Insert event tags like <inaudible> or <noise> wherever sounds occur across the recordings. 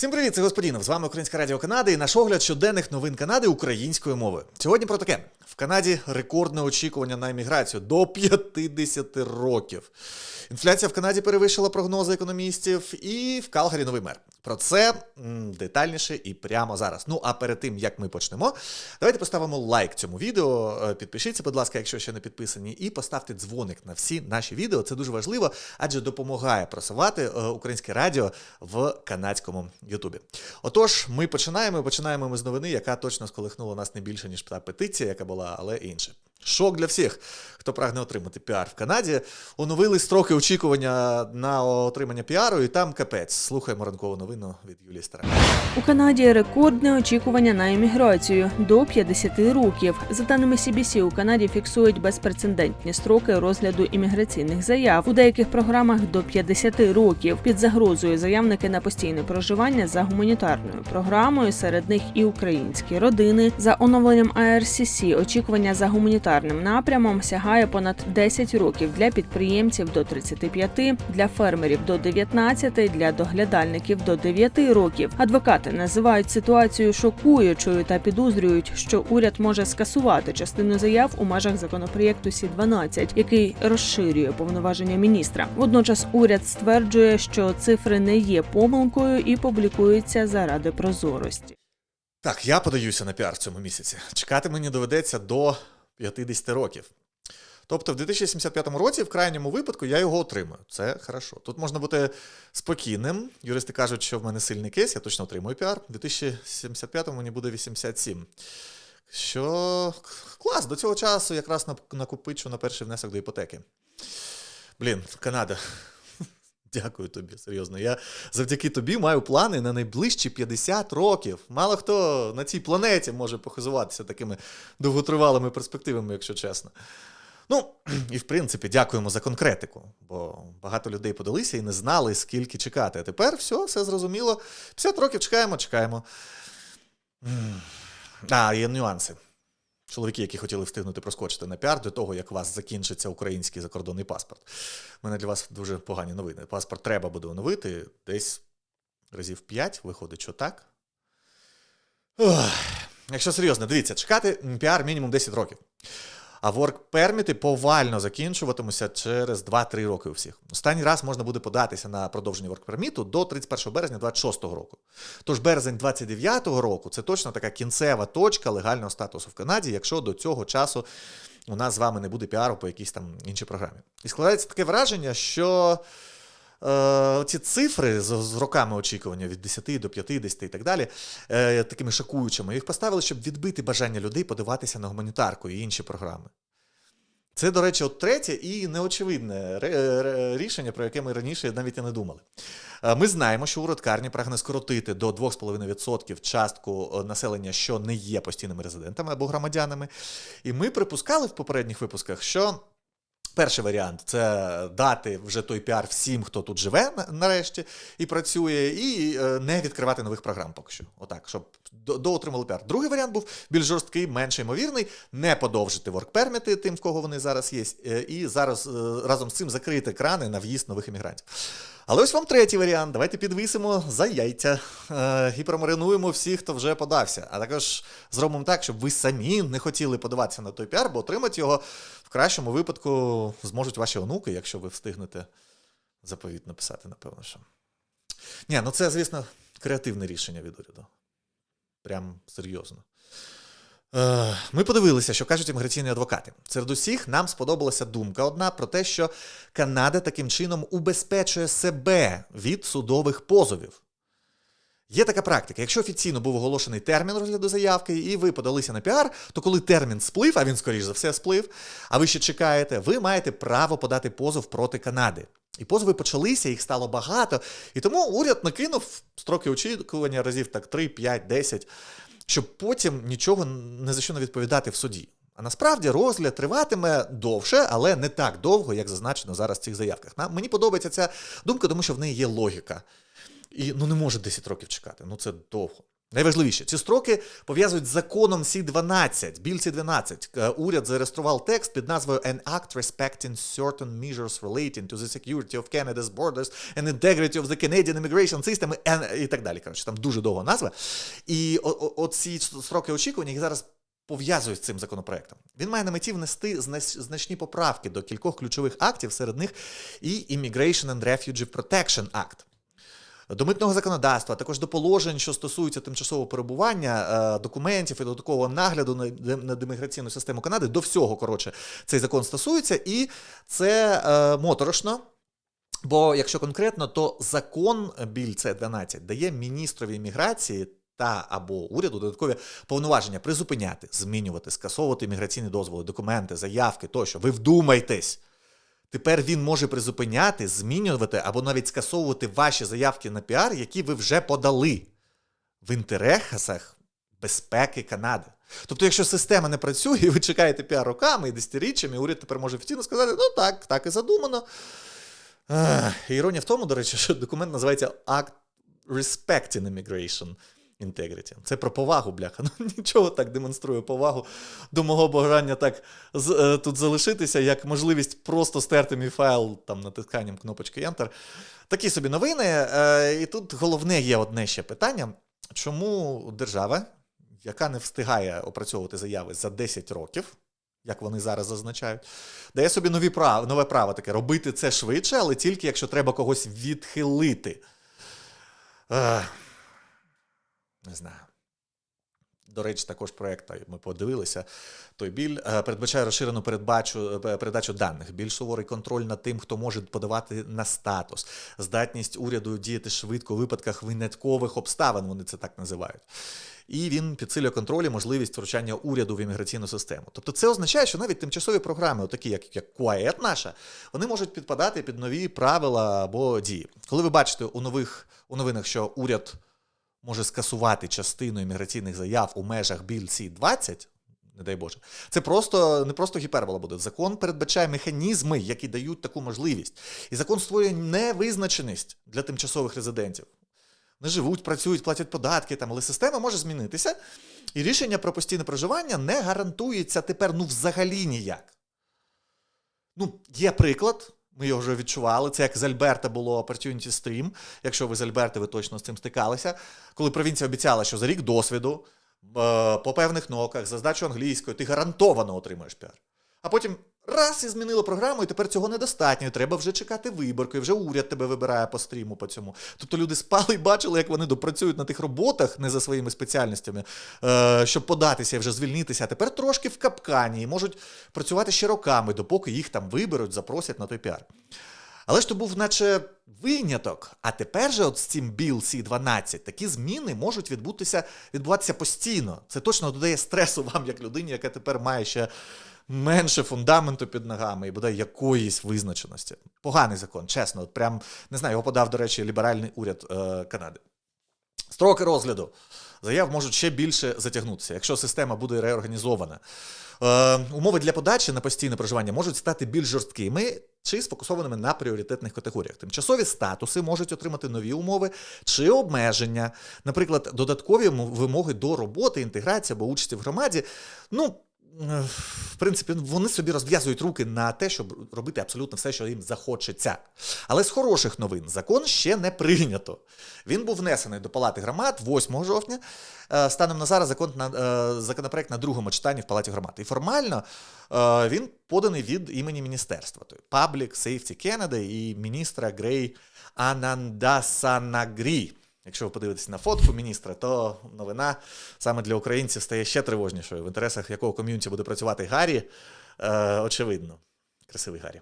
Всім привіт, це Господінов. З вами Українська Радіо Канади і наш огляд щоденних новин Канади українською мови. Сьогодні про таке: в Канаді рекордне очікування на еміграцію до 50 років. Інфляція в Канаді перевищила прогнози економістів, і в Калгарі новий мер. Про це детальніше і прямо зараз. Ну а перед тим як ми почнемо, давайте поставимо лайк цьому відео. Е, Підпишіться, будь ласка, якщо ще не підписані, і поставте дзвоник на всі наші відео. Це дуже важливо, адже допомагає просувати е, українське радіо в канадському Ютубі. Отож, ми починаємо. Починаємо ми з новини, яка точно сколихнула нас не більше, ніж та петиція, яка була, але інше. Шок для всіх, хто прагне отримати піар в Канаді. Оновили строки очікування на отримання піару, і там капець. Слухаємо ранкову новину від Юлії Старенко. У Канаді рекордне очікування на еміграцію до 50 років. За даними CBC, у Канаді фіксують безпрецедентні строки розгляду імміграційних заяв у деяких програмах до 50 років. Під загрозою заявники на постійне проживання за гуманітарною програмою. Серед них і українські родини. За оновленням IRCC очікування за гуманітарним напрямом сягає понад 10 років для підприємців до 35, для фермерів до 19, для доглядальників до 9 років. Адвокати називають ситуацію шокуючою та підозрюють, що уряд може скасувати частину заяв у межах законопроєкту Сі 12 який розширює повноваження міністра. Водночас уряд стверджує, що цифри не є помилкою і публікуються заради прозорості. Так, я подаюся на піар в цьому місяці. Чекати мені доведеться до 50 років. Тобто в 2075 році, в крайньому випадку, я його отримаю. Це хорошо. Тут можна бути спокійним. Юристи кажуть, що в мене сильний кейс, я точно отримую піар. В 2075 мені буде 87. Що клас, до цього часу якраз накопичу на перший внесок до іпотеки. Блін, Канада. Дякую тобі, серйозно. Я завдяки тобі маю плани на найближчі 50 років. Мало хто на цій планеті може похизуватися такими довготривалими перспективами, якщо чесно. Ну, і в принципі, дякуємо за конкретику, бо багато людей подалися і не знали, скільки чекати. А тепер все, все зрозуміло. 50 років чекаємо, чекаємо. А, є нюанси. Чоловіки, які хотіли встигнути проскочити на піар до того, як у вас закінчиться український закордонний паспорт. У мене для вас дуже погані новини. Паспорт треба буде оновити десь разів 5, виходить, що так. Ох. Якщо серйозно, дивіться, чекати піар мінімум 10 років. А ворк-перміти повально закінчуватимуться через 2-3 роки у всіх. Останній раз можна буде податися на продовження ворк-перміту до 31 березня 26 року. Тож березень 29 року це точно така кінцева точка легального статусу в Канаді, якщо до цього часу у нас з вами не буде піару по якійсь там іншій програмі. І складається таке враження, що е, ці цифри з, з роками очікування від 10 до 50 і так далі, е, такими шокуючими, їх поставили, щоб відбити бажання людей подаватися на гуманітарку і інші програми. Це, до речі, от третє і неочевидне ре- рішення, про яке ми раніше навіть і не думали. Е, Ми знаємо, що уряд Карні прагне скоротити до 2,5% частку е, населення, що не є постійними резидентами або громадянами. І ми припускали в попередніх випусках, що. Перший варіант це дати вже той піар всім, хто тут живе нарешті і працює, і е, не відкривати нових програм поки що. Отак, щоб доотримали піар. Другий варіант був більш жорсткий, менш ймовірний, не подовжити воркперміти тим, в кого вони зараз є, е, і зараз е, разом з цим закрити крани на в'їзд нових іммігрантів. Але ось вам третій варіант. Давайте підвисимо за яйця е, і промаринуємо всіх, хто вже подався. А також зробимо так, щоб ви самі не хотіли подаватися на той піар, бо отримати його в кращому випадку зможуть ваші онуки, якщо ви встигнете заповіт написати, напевно, що. Ні, ну це, звісно, креативне рішення від уряду. Прям серйозно. Е, Ми подивилися, що кажуть імміграційні адвокати. Серед усіх нам сподобалася думка одна про те, що Канада таким чином убезпечує себе від судових позовів. Є така практика. Якщо офіційно був оголошений термін розгляду заявки, і ви подалися на піар, то коли термін сплив, а він, скоріш за все, сплив, а ви ще чекаєте, ви маєте право подати позов проти Канади. І позови почалися, їх стало багато. І тому уряд накинув строки очікування разів так 3, 5, 10, щоб потім нічого не за що не відповідати в суді. А насправді розгляд триватиме довше, але не так довго, як зазначено зараз в цих заявках. Мені подобається ця думка, тому що в неї є логіка. І ну не може 10 років чекати. Ну це довго. Найважливіше, ці строки пов'язують з законом Сі-12, біль Сі-12. Е, Уряд зареєстрував текст під назвою An Act Respecting Certain Measures Relating to the Security of Canada's Borders and Integrity of the Canadian Immigration System and- і так далі. Коротше, там дуже довга назва. І оці строки очікування їх зараз пов'язують з цим законопроектом. Він має на меті внести значні поправки до кількох ключових актів, серед них і Immigration and Refugee Protection Act до митного законодавства, а також до положень, що стосуються тимчасового перебування е, документів і додаткового нагляду на, де- над імміграційну систему Канади. До всього коротше цей закон стосується, і це е, моторошно. Бо якщо конкретно, то закон біль це 12 дає міністрові імміграції та або уряду додаткові повноваження призупиняти, змінювати, скасовувати імміграційні дозволи, документи, заявки тощо. Ви вдумайтесь. Тепер він може призупиняти, змінювати або навіть скасовувати ваші заявки на піар, які ви вже подали в інтересах безпеки Канади. Тобто, якщо система не працює, <laughs> і ви чекаєте піар роками і десятиріччями, уряд тепер може офіційно сказати, ну так, так і задумано. Ах, Іронія в тому, до речі, що документ називається Act Respecting Immigration Integrity. Це про повагу, бляха. <laughs> Ну нічого так демонструє повагу до мого бажання так з, е, тут залишитися, як можливість просто стерти мій файл там натисканням кнопочки Enter. Такі собі новини. Е, і тут головне є одне ще питання: чому держава, яка не встигає опрацьовувати заяви за 10 років, як вони зараз зазначають, дає собі нові прав, нове право таке робити це швидше, але тільки якщо треба когось відхилити. Е, не знаю. До речі, також проєкт, ми подивилися, той біль е, передбачає розширену передбачу, е, передачу даних, більш суворий контроль над тим, хто може подавати на статус, здатність уряду діяти швидко у випадках виняткових обставин, вони це так називають. І він підсилює контроль і можливість втручання уряду в імміграційну систему. Тобто це означає, що навіть тимчасові програми, такі як, як Quiet наша, вони можуть підпадати під нові правила або дії. Коли ви бачите у нових у новинах, що уряд може скасувати частину імміграційних заяв у межах біль Сі-20, не дай Боже, це просто не просто гіпербола буде. Закон передбачає механізми, які дають таку можливість. І закон створює невизначеність для тимчасових резидентів. Вони живуть, працюють, платять податки, там, але система може змінитися, і рішення про постійне проживання не гарантується тепер ну взагалі ніяк. Ну, є приклад. Ми його вже відчували. Це як з Альберта було Opportunity Stream. Якщо ви з Альберта, ви точно з цим стикалися. Коли провінція обіцяла, що за рік досвіду е, по певних ноках, за здачу англійської, ти гарантовано отримаєш піар. А потім раз і змінило програму, і тепер цього недостатньо. і Треба вже чекати виборку, і вже уряд тебе вибирає по стріму по цьому. Тобто люди спали і бачили, як вони допрацюють на тих роботах не за своїми спеціальностями, е, щоб податися і вже звільнитися. А тепер трошки в капкані і можуть працювати ще роками, допоки їх там виберуть, запросять на той піар. Але ж то був наче виняток. А тепер же от з цим Біл Сі-12 такі зміни можуть відбутися, відбуватися постійно. Це точно додає стресу вам, як людині, яка тепер має ще менше фундаменту під ногами і буде якоїсь визначеності. Поганий закон, чесно. От прям не знаю, його подав, до речі, ліберальний уряд е, Канади. Строки розгляду заяв можуть ще більше затягнутися, якщо система буде реорганізована. Е, умови для подачі на постійне проживання можуть стати більш жорсткими чи сфокусованими на пріоритетних категоріях. Тимчасові статуси можуть отримати нові умови чи обмеження, наприклад, додаткові вимоги до роботи, інтеграції або участі в громаді. Ну, в принципі, вони собі розв'язують руки на те, щоб робити абсолютно все, що їм захочеться. Але з хороших новин закон ще не прийнято. Він був внесений до Палати громад 8 жовтня. Е, Станом на зараз закон на е, законопроект на другому читанні в Палаті громад. І формально е, він поданий від імені міністерства. Public Safety Canada і міністра Грей Анандасанагрі. Якщо ви подивитесь на фотку міністра, то новина саме для українців стає ще тривожнішою. В інтересах якого ком'юніті буде працювати Гаррі, е, очевидно. Красивий Гаррі.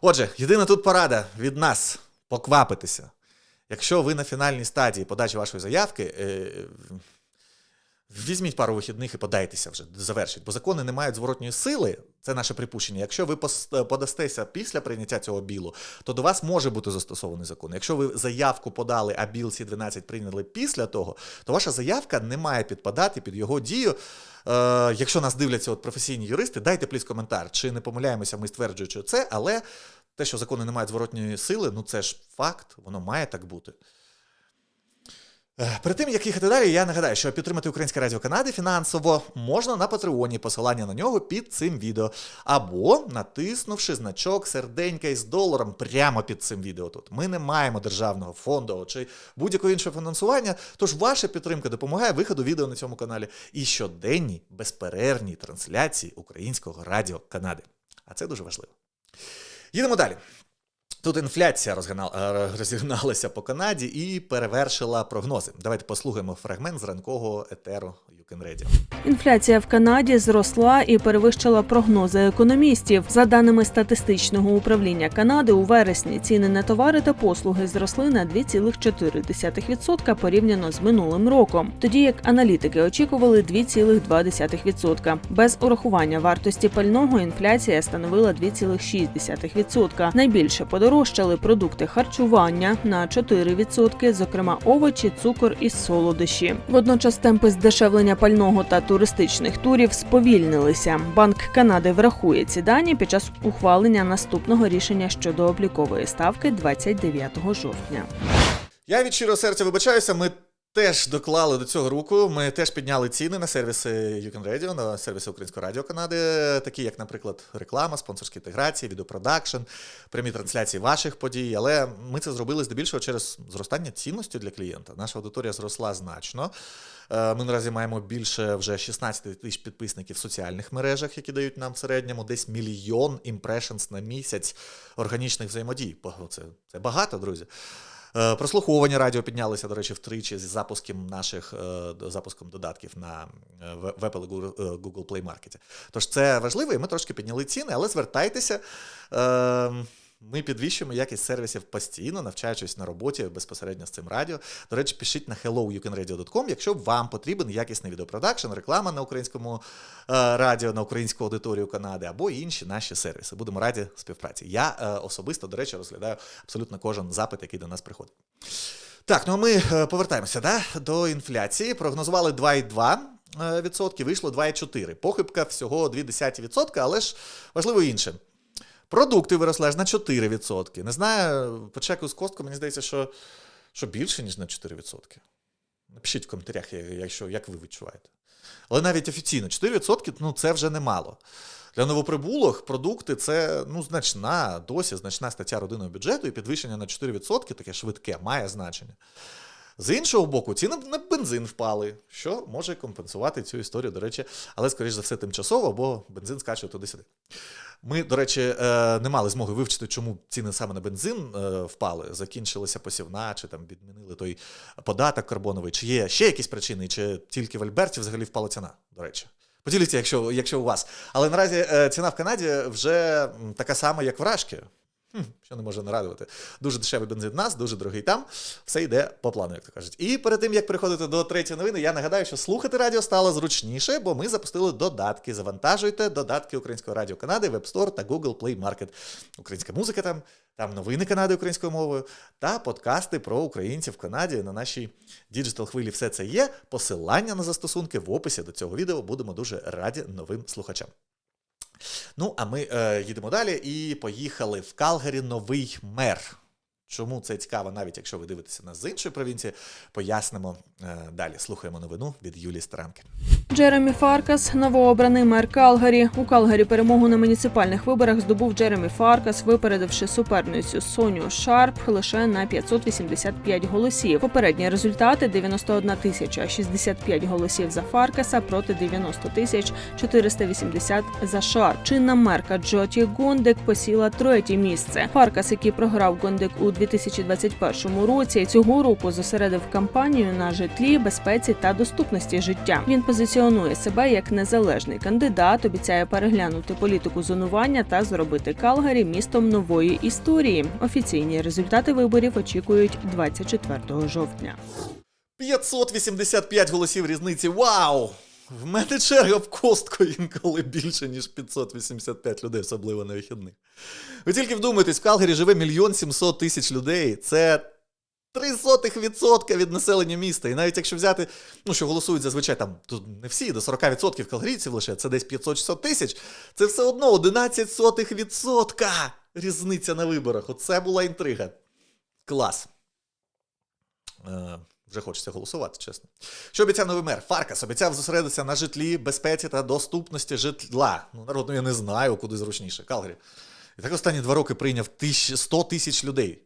Отже, єдина тут порада від нас поквапитися. Якщо ви на фінальній стадії подачі вашої заявки, е, візьміть пару вихідних і подайтеся вже, завершіть. Бо закони не мають зворотньої сили, це наше припущення. Якщо ви пос- подастеся після прийняття цього білу, то до вас може бути застосований закон. Якщо ви заявку подали, а біл Сі 12 прийняли після того, то ваша заявка не має підпадати під його дію. Е, якщо нас дивляться от професійні юристи, дайте пліс коментар, чи не помиляємося ми стверджуючи це, але те, що закони не мають зворотньої сили, ну це ж факт, воно має так бути. Е, Перед тим, як їхати далі, я нагадаю, що підтримати Українське Радіо Канади фінансово можна на Патреоні, посилання на нього під цим відео, або натиснувши значок серденька із доларом прямо під цим відео. Тут ми не маємо державного фонду чи будь-якого іншого фінансування. Тож ваша підтримка допомагає виходу відео на цьому каналі і щоденній безперервній трансляції Українського Радіо Канади. А це дуже важливо. Їдемо далі. Тут інфляція е, розігналася по Канаді і перевершила прогнози. Давайте послухаємо фрагмент з ранкового етеру Юкен Інфляція в Канаді зросла і перевищила прогнози економістів. За даними статистичного управління Канади, у вересні ціни на товари та послуги зросли на 2,4% порівняно з минулим роком, тоді як аналітики очікували 2,2%. Без урахування вартості пального інфляція становила 2,6%. Найбільше подорожчали продукти харчування на 4%, зокрема овочі, цукор і солодощі. Водночас темпи здешевлення пального та туристичних турів сповільнилися. Банк Канади врахує ці дані під час ухвалення наступного рішення щодо облікової ставки 29 жовтня. Я від щирого серця вибачаюся. Ми теж доклали до цього руку. Ми теж підняли ціни на сервіси Can Radio, на сервіси Українського радіо Канади, такі як, наприклад, реклама, спонсорські інтеграції, відеопродакшн, прямі трансляції ваших подій. Але ми це зробили здебільшого через зростання цінності для клієнта. Наша аудиторія зросла значно. Е, Ми наразі маємо більше вже 16 тисяч підписників в соціальних мережах, які дають нам в середньому десь мільйон імпрешенс на місяць органічних взаємодій. Це, це багато, друзі. Е, Прослуховування радіо піднялися, до речі, втричі з запуском наших е, запуском додатків на е, в Apple Google Play Market. Тож це важливо, і ми трошки підняли ціни, але звертайтеся. Ми підвищуємо якість сервісів постійно, навчаючись на роботі безпосередньо з цим радіо. До речі, пишіть на helloyoucanradio.com, якщо вам потрібен якісний відеопродакшн, реклама на українському е, радіо, на українську аудиторію Канади або інші наші сервіси. Будемо раді співпраці. Я е, особисто, до речі, розглядаю абсолютно кожен запит, який до нас приходить. Так, ну а ми е, повертаємося да, до інфляції. Прогнозували 2,2%. е, Відсотки вийшло 2,4. Похибка всього 0,2%, але ж важливо інше. Продукти виросли аж на 4%. Не знаю, по чеку з костку, мені здається, що, що більше, ніж на 4%. Напишіть в коментарях, якщо, як ви відчуваєте. Але навіть офіційно 4% ну, це вже немало. Для новоприбулих продукти це ну, значна, досі значна стаття родинного бюджету, і підвищення на 4% таке швидке має значення. З іншого боку, ціни на бензин впали, що може компенсувати цю історію, до речі, але, скоріш за все, тимчасово, бо бензин скаче туди-сюди. Ми, до речі, е, не мали змоги вивчити, чому ціни саме на бензин е, впали. Закінчилася посівна, чи там відмінили той податок карбоновий, чи є ще якісь причини, чи тільки в Альберті взагалі впала ціна, до речі. Поділіться, якщо, якщо у вас. Але наразі е, ціна в Канаді вже така сама, як в Рашки. Хм, що не може не радувати. Дуже дешевий бензин нас, дуже дорогий там. Все йде по плану, як то кажуть. І перед тим як переходити до третьої новини, я нагадаю, що слухати радіо стало зручніше, бо ми запустили додатки. Завантажуйте додатки Українського радіо Канади, Web Store та Google Play Market. Українська музика там, там новини Канади українською мовою та подкасти про українців в Канаді на нашій діджитал хвилі. Все це є. Посилання на застосунки в описі до цього відео. Будемо дуже раді новим слухачам. Ну, а ми е, їдемо далі і поїхали в Калгарі новий мер. Чому це цікаво, навіть якщо ви дивитеся нас з іншої провінції, пояснимо е, далі. Слухаємо новину від Юлії Старанки. Джеремі Фаркас, новообраний мер Калгарі. У Калгарі перемогу на муніципальних виборах здобув Джеремі Фаркас, випередивши суперницю Соню Шарп лише на 585 голосів. Попередні результати 91 тисяча 65 голосів за Фаркаса проти 90 тисяч 480 за Шарп. Чинна мерка Джоті Гондек посіла третє місце. Фаркас, який програв Гондек у 2021 році, цього року зосередив кампанію на житлі, безпеці та доступності життя. Він позиціонує себе як незалежний кандидат, обіцяє переглянути політику зонування та зробити Калгарі містом нової історії. Офіційні результати виборів очікують 24 жовтня. 585 голосів різниці. Вау! В мене черга в костку інколи більше, ніж 585 людей, особливо на вихідних. Ви тільки вдумайтесь, в Калгарі живе мільйон 700 тисяч людей. Це 0,03% від населення міста. І навіть якщо взяти, ну що голосують зазвичай там не всі, до 40% калгарійців лише, це десь 500-600 тисяч, це все одно 11% різниця на виборах. Оце була інтрига. Клас. Вже хочеться голосувати, чесно. Що обіцяв новий мер? Фаркас обіцяв зосередитися на житлі, безпеці та доступності житла. Ну, народ, ну я не знаю, куди зручніше. Калгарі. І так останні два роки прийняв 100 тисяч людей.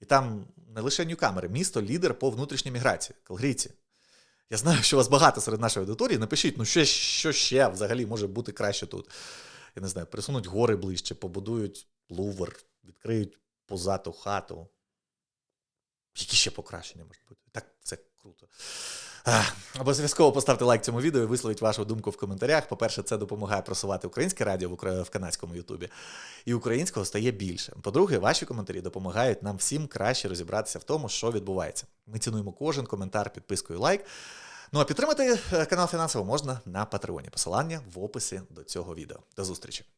І там не лише Ньюкамери, місто лідер по внутрішній міграції. Калгарійці. Я знаю, що вас багато серед нашої аудиторії. Напишіть, ну що, що ще взагалі може бути краще тут. Я не знаю, присунуть гори ближче, побудують лувр, відкриють позату хату. Які ще покращення можуть бути? Так, це круто. Обов'язково поставте лайк цьому відео і висловіть вашу думку в коментарях. По-перше, це допомагає просувати українське радіо в, канадському Ютубі. І українського стає більше. По-друге, ваші коментарі допомагають нам всім краще розібратися в тому, що відбувається. Ми цінуємо кожен коментар, підписку і лайк. Ну а підтримати е, канал фінансово можна на Патреоні. Посилання в описі до цього відео. До зустрічі!